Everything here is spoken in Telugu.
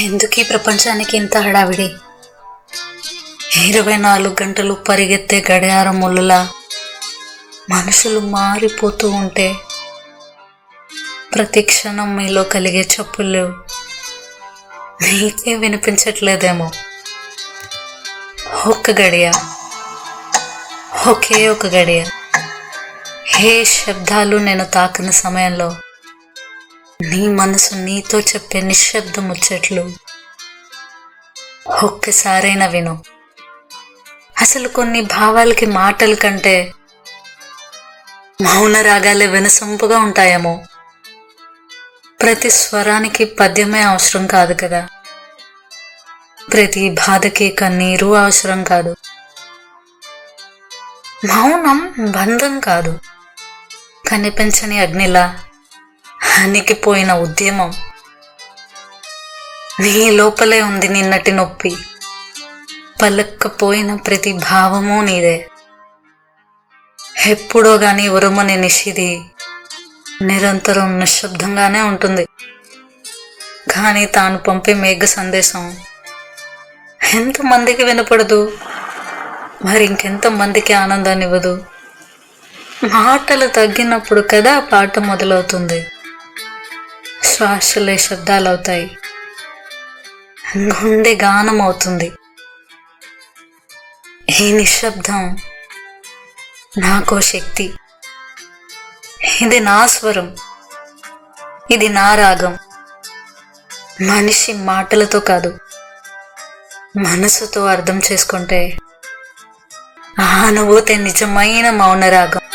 ఎందుకు ఈ ప్రపంచానికి ఇంత హడావిడి? ఇరవై నాలుగు గంటలు పరిగెత్తే గడియారం ముళ్ళులా మనుషులు మారిపోతూ ఉంటే ప్రతి క్షణం మీలో కలిగే చెప్పులు మీకే వినిపించట్లేదేమో. ఒక్క గడియ ఒకే ఒక గడియ. ఏ శబ్దాలు నేను తాకిన సమయంలో నీ మనసు నీతో చెప్పే నిశ్శబ్ద ముచ్చట్లు. ఒక్కసారైనా విను. అసలు కొన్ని భావాలకి మాటల కంటే మౌన రాగాలే వినసొంపుగా ఉంటాయేమో. ప్రతి స్వరానికి పద్యమే అవసరం కాదు కదా. ప్రతి బాధకి కన్నీరు అవసరం కాదు. మౌనం బంధం కాదు. కనిపించని అగ్నిలా అణిగిపోయిన ఉద్యమం. నీ లోపలే ఉంది నిన్నటి నొప్పి. పలక్కపోయిన ప్రతి భావము నీదే. ఎప్పుడో గాని ఉరుమని నిషిది నిరంతరం నిశ్శబ్దంగానే ఉంటుంది. కానీ తాను పంపే మేఘ సందేశం ఎంతమందికి వినపడదు? మరి ఇంకెంత మందికి ఆనందాన్ని ఇవ్వదు మాటలు తగ్గినప్పుడు కదా పాట మొదలవుతుంది. శ్వాసలే శబ్దాలు అవుతాయి గుండె గానం అవుతుంది ఈ నిశ్శబ్దం నాకో శక్తి. ఇది నా స్వరం. ఇది నా రాగం. మనిషి మాటలతో కాదు. మనసుతో అర్థం చేసుకుంటే ఆ అనుభూతి నిజమైన మౌన రాగం.